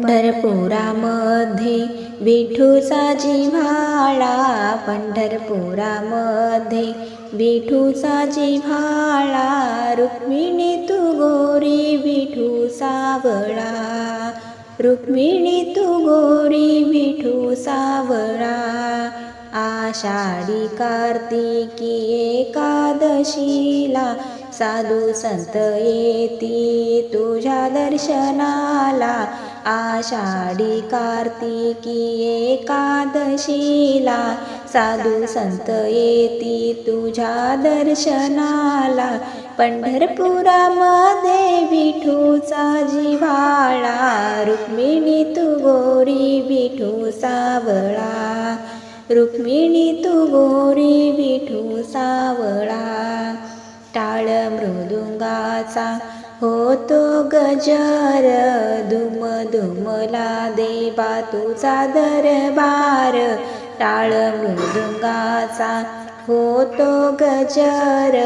पंढरपुरामध्ये विठूचा जिव्हाळा पंढरपुरामध्ये विठूचा जिव्हाळा रुक्मिणी तू गोरी विठू सावळा. रुक्मिणी तू गोरी विठू सावळा. आषाढी कार्तिकी एकादशीला साधू संत येती. तुझ्या दर्शनाला आषाढी कार्तिकी एकादशीला. साधू संत येती तुझ्या दर्शनाला. पंढरपुरामध्ये विठूचा जिव्हाळा. रुक्मिणी तू गोरी विठू सावळा. रुक्मिणी तू गोरी विठू सावळा. मृदुंगाचा होतो गजर धुम धुमला देवा तुझा दरबार. टाळ मृदुंगाचा होतो गजर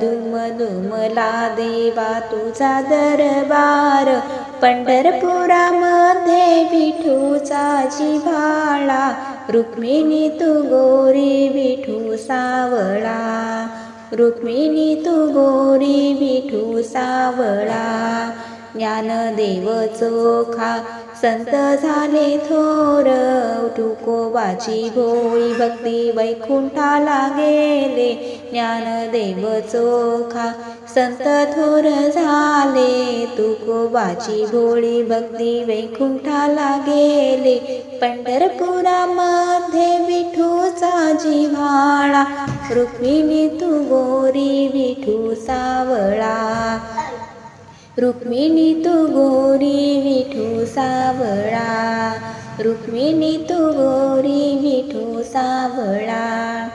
धुम धुमला देवा तुझा दरबार. पंढरपुरामध्ये विठूचा जिव्हाळा रुक्मिणी तू गोरी विठू सावळा. रुक्मिणी तू गोरी विठू सावळा. ज्ञानदेव चोखा संत झाले थोर. तुकोबाची भोई भक्ती वैकुंठाला गेले. ज्ञानदेव चोखा संत थोर झाले. तुकोबाची भोळी भक्ती वैकुंठाला गेले. पंढरपुरामध्ये विठू तुझा जिव्हाळा. रुक्मिणी तू गोरी विठू सावळा. रुक्मिणी तू गोरी विठू सावळा. रुक्मिणी तू गोरी विठू सावळा.